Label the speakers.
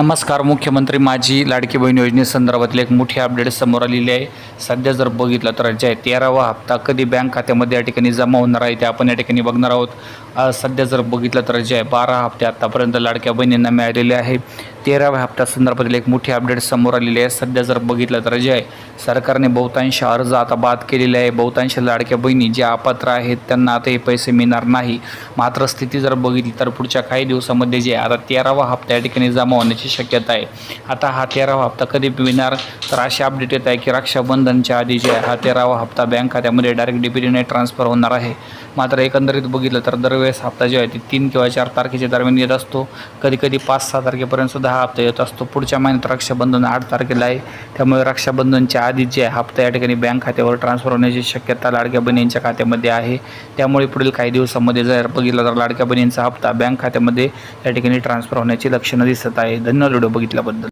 Speaker 1: नमस्कार मुख्यमंत्री माझी लाडकी बहीण योजनेसंदर्भातील एक मोठी अपडेट समोर आलेली आहे. सध्या जर बघितलं तर जे आहे तेरावा हप्ता कधी बँक खात्यामध्ये या ठिकाणी जमा होणार आहे ते आपण या ठिकाणी बघणार आहोत. सध्या जर बघितलं तर जे आहे बारा हप्ते आत्तापर्यंत लाडक्या बहिणींना मिळालेले आहे तेराव्या हप्त्यासंदर्भातील एक मोठी अपडेट समोर आलेली आहे. सध्या जर बघितलं तर जे आहे सरकारने बहुतांश अर्ज आता बाद केलेले आहे. बहुतांश लाडक्या बहिणी ज्या अपात्र आहेत त्यांना आता हे पैसे मिळणार नाही. मात्र स्थिती जर बघितली तर पुढच्या काही दिवसामध्ये जे आता तेरावा हप्ता या ठिकाणी जमा होण्याची शक्यता आहे. आता हा तेरावा हप्ता कधी मिळणार तर अशी अपडेट येत आहे की रक्षाबंधनच्या आधी जे आहे हा तेरावा हप्ता बँक खात्यामध्ये डायरेक्ट डिपॉझिटने ट्रान्सफर होणार आहे. मात्र एकंदरीत बघितलं तर दरवेळेस हप्ता जो आहे ते तीन किंवा चार तारखेच्या दरम्यान येत असतो. कधी कधी पाच सहा तारखेपर्यंत सुद्धा हा हप्ता येत असतो. पुढच्या महिन्यात रक्षाबंधन आठ तारखेला आहे. त्यामुळे रक्षाबंधनच्या आधी जे आहे हप्ता या ठिकाणी बँक खात्यावर ट्रान्सफर होण्याची शक्यता लाडक्या बहिणींच्या खात्यामध्ये आहे. त्यामुळे पुढील काही दिवसामध्ये जर बघितलं तर लाडक्या बहिणींचा हप्ता बँक खात्यामध्ये या ठिकाणी ट्रान्सफर होण्याची लक्षणं दिसत आहे. धन्यवाद व्हिडिओ बघितल्याबद्दल.